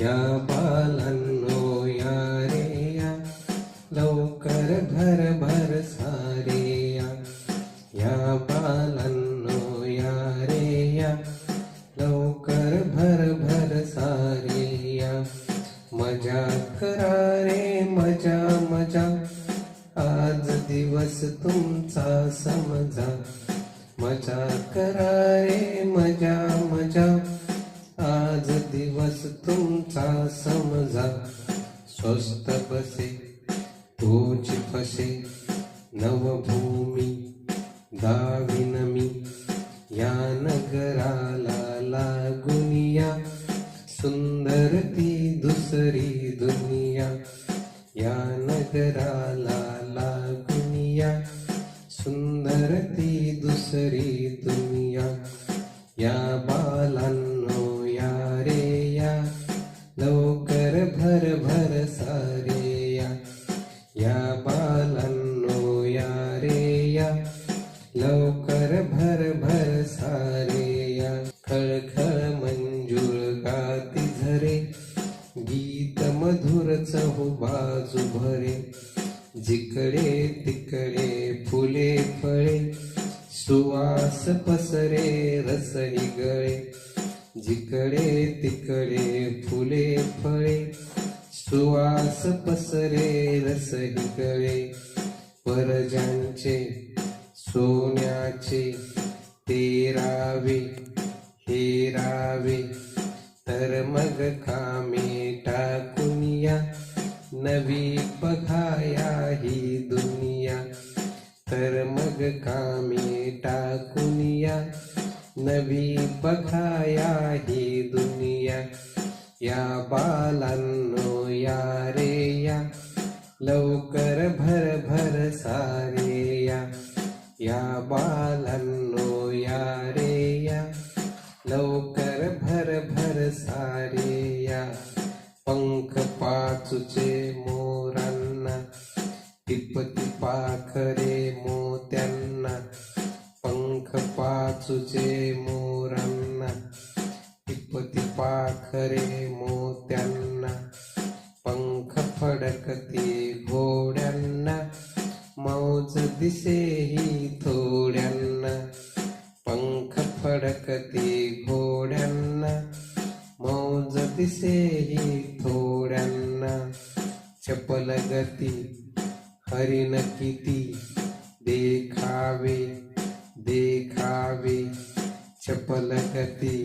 या बालांनो या रे या लवकर घर भर सारे या या बालांनो या रे या लवकर भर भर सारे या मजा करा रे मजा मजा. आज दिवस तुमचा समजा. मजा करा रे मजा मजा. दिवस तुमचा समजा. स्वस्त बसे तोच फसे. नवभूमी दाविन मी. या नगराला लागुनिया सुंदर ती दुसरी दुनिया. या नगराला लवकर भर भर सारे या खळखळ मंजूळ गाती झरे. गीत मधुर चहु बाजू भरे. जिकडे तिकडे फुले फळे. सुवास पसरे रसही गळे. जिकडे तिकडे फुले फळे. सुवास पसरे रसही गळे. परजांचे सोन्याचे तेरावे हेरावे तर मग कामे टाकुनिया नवी बघाया ही दुनिया. तर मग कामे टाकुनिया नवी बघाया ही दुनिया. या बालांनो या रे या. लवकर भर भर सारे या बालांनो या रे या. लवकर भर भर सारे या. पंख पाचुचे मोरांना टिपती पाखरे मोत्यांना. पंख पाचूचे मोरांना टिपती पाखरे मोत्यांना. पंख फडकते दिसेही थोड्यांना पंख फडकते घोड्यांना मौज दिसेही थोड्यांना चपल गती हरिण किती देखावे देखावे चपल गती.